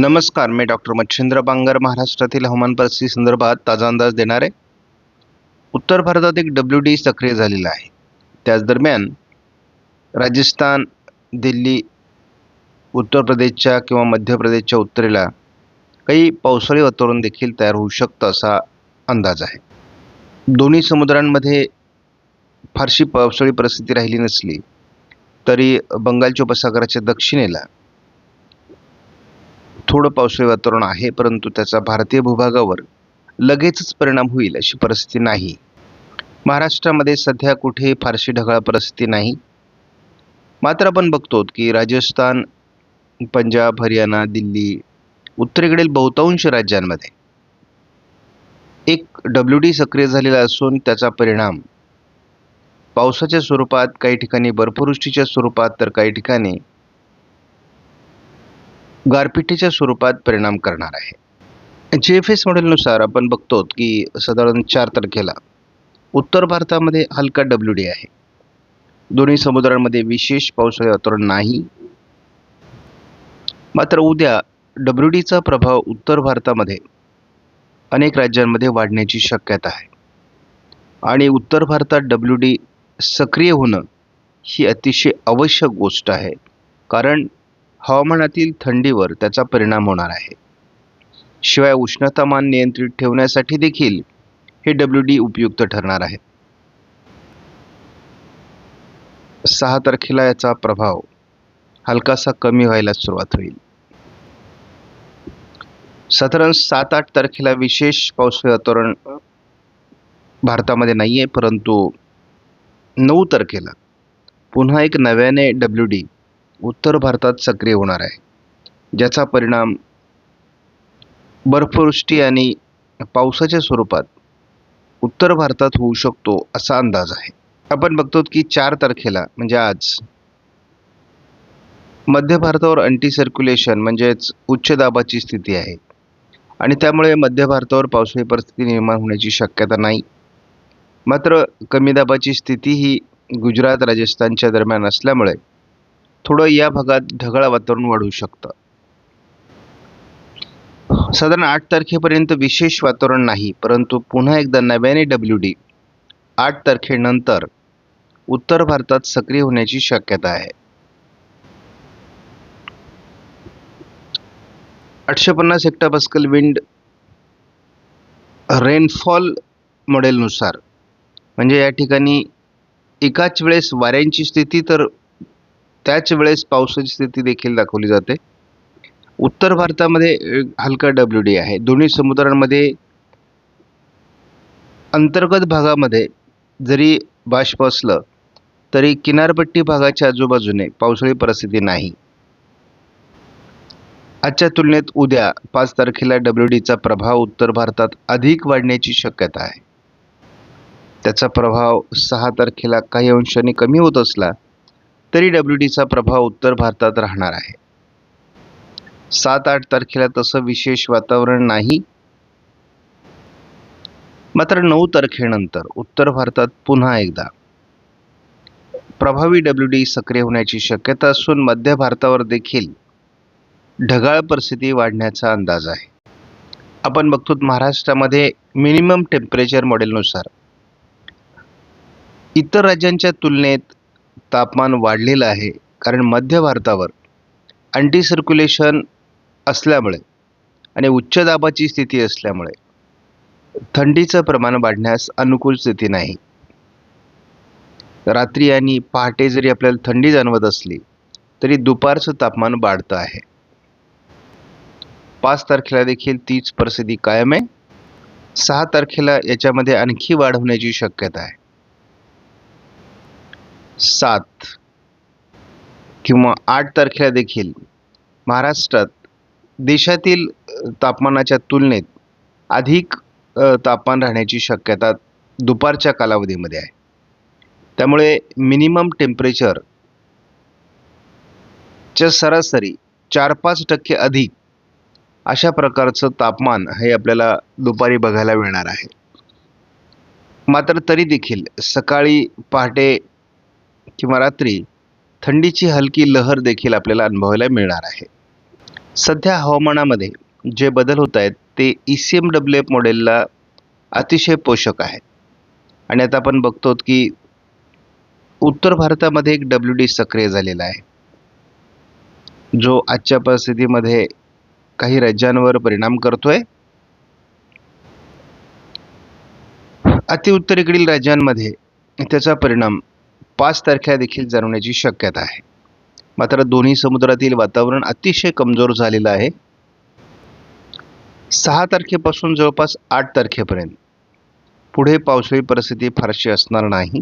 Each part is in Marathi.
नमस्कार मी डॉक्टर मच्छिंद्र बांगर महाराष्ट्रातील हवामान परिस्थिती संदर्भात ताजा अंदाज देणार आहे उत्तर भारतात एक डब्ल्यू डी सक्रिय झालेला आहे. त्याच दरम्यान राजस्थान दिल्ली उत्तर प्रदेशच्या किंवा मध्य प्रदेशच्या उत्तरेला काही पावसाळी वातावरण देखील तयार होऊ शकतं असा अंदाज आहे. दोन्ही समुद्रांमध्ये फारशी पावसाळी परिस्थिती राहिली नसली तरी बंगालच्या उपसागराच्या दक्षिणेला थोडं पावसाळी वातावरण आहे परंतु त्याचा भारतीय भूभागावर लगेचच परिणाम होईल अशी परिस्थिती नाही. महाराष्ट्रामध्ये सध्या कुठे फारशी ढगाळ परिस्थिती नाही. मात्र आपण बघतो की राजस्थान पंजाब हरियाणा दिल्ली उत्तरेकडील बहुतांश राज्यांमध्ये एक डब्ल्यू डी सक्रिय झालेला असून त्याचा परिणाम पावसाच्या स्वरूपात काही ठिकाणी बर्फवृष्टीच्या स्वरूपात तर काही ठिकाणी गारपिटीच्या स्वरूपात परिणाम करणार आहे. जे एफ एस मॉडेलनुसार आपण बघतो की साधारण चार तारखेला उत्तर भारतामध्ये हलका डब्ल्यू डी आहे. दोन्ही समुद्रांमध्ये विशेष पावसाळी वातावरण नाही. मात्र उद्या डब्ल्यू डीचा प्रभाव उत्तर भारतामध्ये अनेक राज्यांमध्ये वाढण्याची शक्यता आहे. आणि उत्तर भारतात डब्ल्यू डी सक्रिय होणं ही अतिशय आवश्यक गोष्ट आहे. कारण हवामानातील थंडीवर त्याचा परिणाम होणार आहे. शिवाय उष्णतामान नियंत्रित ठेवण्यासाठी देखील हे डब्ल्यू डी उपयुक्त ठरणार आहे. सहा तारखेला याचा प्रभाव हलकासा कमी व्हायला सुरुवात होईल. साधारण सात आठ तारखेला विशेष पावसाळी वातावरण भारतामध्ये नाही आहे परंतु नऊ तारखेला पुन्हा एक नव्याने डब्ल्यू डी उत्तर भारतात सक्रिय होणार आहे. ज्याचा परिणाम बर्फवृष्टी आणि पावसाच्या स्वरूपात उत्तर भारतात होऊ शकतो असा अंदाज आहे. आपण बघतो की चार तारखेला म्हणजे आज मध्य भारतावर अँटी सर्क्युलेशन म्हणजेच उच्च दाबाची स्थिती आहे. आणि त्यामुळे मध्य भारतावर पावसाळी परिस्थिती निर्माण होण्याची शक्यता नाही. मात्र कमी दाबाची स्थिती ही गुजरात राजस्थानच्या दरम्यान असल्यामुळे थोडं या भागात ढगाळ वातावरण वाढू शकतं. साधारण आठ तारखेपर्यंत विशेष वातावरण नाही परंतु पुन्हा एकदा नव्याने डब्ल्यू डी आठ तारखेनंतर उत्तर भारतात सक्रिय होण्याची शक्यता आहे. आठशे पन्नास हेक्टापास्कल विंड रेनफॉल मॉडेलनुसार म्हणजे या ठिकाणी एकाच वेळेस वाऱ्यांची स्थिती तर त्याच वेळेस पावसाची स्थिती देखील दाखवली जाते. उत्तर भारतामध्ये हलका डब्ल्यू डी आहे. दोन्ही समुद्रांमध्ये अंतर्गत भागामध्ये जरी बाष्प असलं तरी किनारपट्टी भागाच्या आजूबाजूने पावसाळी परिस्थिती नाही. आजच्या तुलनेत उद्या पाच तारखेला डब्ल्यू डीचा प्रभाव उत्तर भारतात अधिक वाढण्याची शक्यता आहे. त्याचा प्रभाव सहा तारखेला काही अंशाने कमी होत असला तरी डब्ल्यू डीचा प्रभाव उत्तर भारतात राहणार आहे. सात आठ तारखेला तसं विशेष वातावरण नाही. मात्र नऊ तारखेनंतर उत्तर भारतात पुन्हा एकदा प्रभावी डब्ल्यू डी सक्रिय होण्याची शक्यता असून मध्य भारतावर देखील ढगाळ परिस्थिती वाढण्याचा अंदाज आहे. आपण बघतो महाराष्ट्रामध्ये मिनिमम टेम्परेचर मॉडेलनुसार इतर राज्यांच्या तुलनेत तापमान वाढलेलं आहे. कारण मध्य भारतावर अँटी सर्क्युलेशन असल्यामुळे आणि उच्च दाबाची स्थिती असल्यामुळे थंडीचं प्रमाण वाढण्यास अनुकूल स्थिती नाही. रात्री आणि पहाटे जरी आपल्याला थंडी जाणवत असली तरी दुपारचं तापमान वाढतं आहे. पाच तारखेला देखील तीच परिस्थिती कायम आहे. सहा तारखेला याच्यामध्ये आणखी वाढ होण्याची शक्यता आहे. सात किंवा आठ तारखेला देखील महाराष्ट्रात देशातील तापमानाच्या तुलनेत अधिक तापमान राहण्याची शक्यता दुपारच्या कालावधीमध्ये आहे. त्यामुळे मिनिमम टेम्परेचर च्या सरासरी चार पाच टक्के अधिक अशा प्रकारचं तापमान हे आपल्याला दुपारी बघायला मिळणार आहे. मात्र तरी देखील सकाळी पहाटे किंवा रात्री थंडीची हलकी लहर देखील आपल्याला अनुभवायला मिळणार आहे. सध्या हवामानामध्ये जे बदल होत आहेत ते E C M W F मॉडेलला अतिशय पोषक आहेत. आणि आता आपण बघतो की उत्तर भारतामध्ये एक डब्ल्यू डी सक्रिय झालेला आहे. जो आजच्या परिस्थितीमध्ये काही राज्यांवर परिणाम करतोय. अतिउत्तरेकडील राज्यांमध्ये त्याचा परिणाम पाच तारखेला देखील जाणवण्याची शक्यता आहे. मात्र दोन्ही समुद्रातील वातावरण अतिशय कमजोर झालेलं आहे. सहा तारखेपासून जवळपास आठ तारखेपर्यंत. पुढे पावसाळी परिस्थिती फारशी असणार नाही.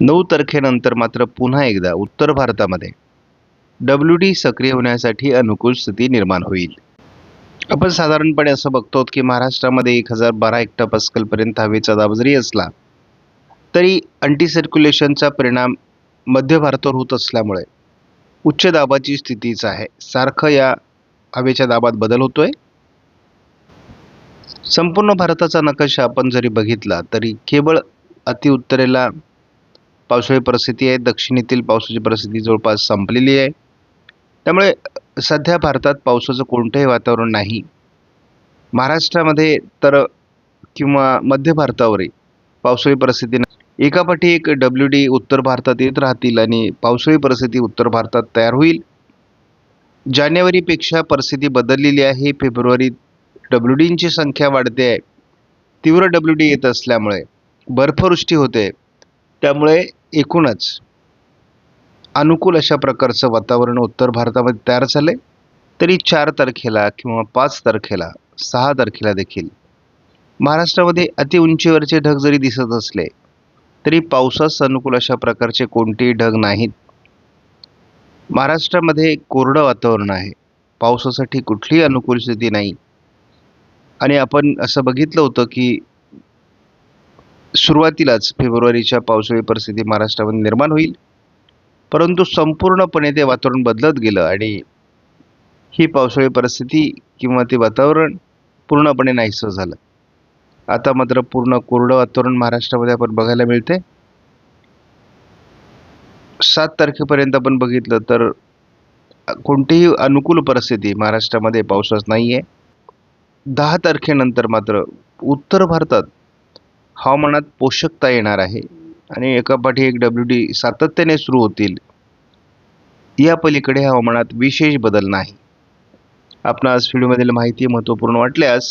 नऊ तारखेनंतर मात्र पुन्हा एकदा उत्तर भारतामध्ये डब्ल्यू डी सक्रिय होण्यासाठी अनुकूल स्थिती निर्माण होईल. आपण साधारणपणे असं बघतो की महाराष्ट्रामध्ये एक हजार बारा हेक्टोपास्कलपर्यंत हवेचा दाब जरी असला तरी अँटी सर्क्युलेशनचा परिणाम मध्य भारतावर होत असल्यामुळे उच्च दाबाची स्थितीच आहे. सारखं या हवेच्या दाबात बदल होतो आहे संपूर्ण भारताचा नकाशा आपण जरी बघितला तरी केवळ अतिउत्तरेला पावसाळी परिस्थिती आहे. दक्षिणेतील पावसाची परिस्थिती जवळपास संपलेली आहे. त्यामुळे सध्या भारतात पावसाचं कोणतंही वातावरण नाही. महाराष्ट्रामध्ये तर किंवा मध्य भारतावरही पावसाळी परिस्थिती एकापाठी एक डब्ल्यू डी उत्तर भारतात येत राहतील आणि पावसाळी परिस्थिती उत्तर भारतात तयार होईल. जानेवारीपेक्षा परिस्थिती बदललेली आहे. फेब्रुवारीत डब्ल्यू डींची संख्या वाढते आहे. तीव्र डब्ल्यू डी येत असल्यामुळे बर्फवृष्टी होते. त्यामुळे एकूणच अनुकूल अशा प्रकारचं वातावरण उत्तर भारतामध्ये तयार झालं आहे तरी चार तारखेला किंवा पाच तारखेला सहा तारखेला देखील महाराष्ट्रामध्ये अति उंचीवरचे ढग जरी दिसत असले तरी पावसास अनुकूल अशा प्रकारचे कोणतेही ढग नाहीत. महाराष्ट्रामध्ये कोरडं वातावरण आहे. पावसासाठी कुठलीही अनुकूल स्थिती नाही. आणि आपण असं बघितलं होतं की सुरुवातीलाच फेब्रुवारीच्या पावसाळी परिस्थिती महाराष्ट्रामध्ये निर्माण होईल. परंतु संपूर्णपणे ते वातावरण बदलत गेलं आणि ही पावसाळी परिस्थिती किंवा ते वातावरण पूर्णपणे नाहीसं झालं. आता मात्र पूर्ण कोरडं वातावरण महाराष्ट्रामध्ये आपण बघायला मिळते सात तारखेपर्यंत आपण बघितलं तर कोणतीही अनुकूल परिस्थिती महाराष्ट्रामध्ये पावसाच नाही आहे दहा तारखेनंतर मात्र उत्तर भारतात हवामानात पोषकता येणार आहे आणि एकापाठी एक डब्ल्यू डी सातत्याने सुरू होतील. या पलीकडे हवामानात विशेष बदल नाही. आपणास व्हिडिओमधील माहिती महत्त्वपूर्ण वाटल्यास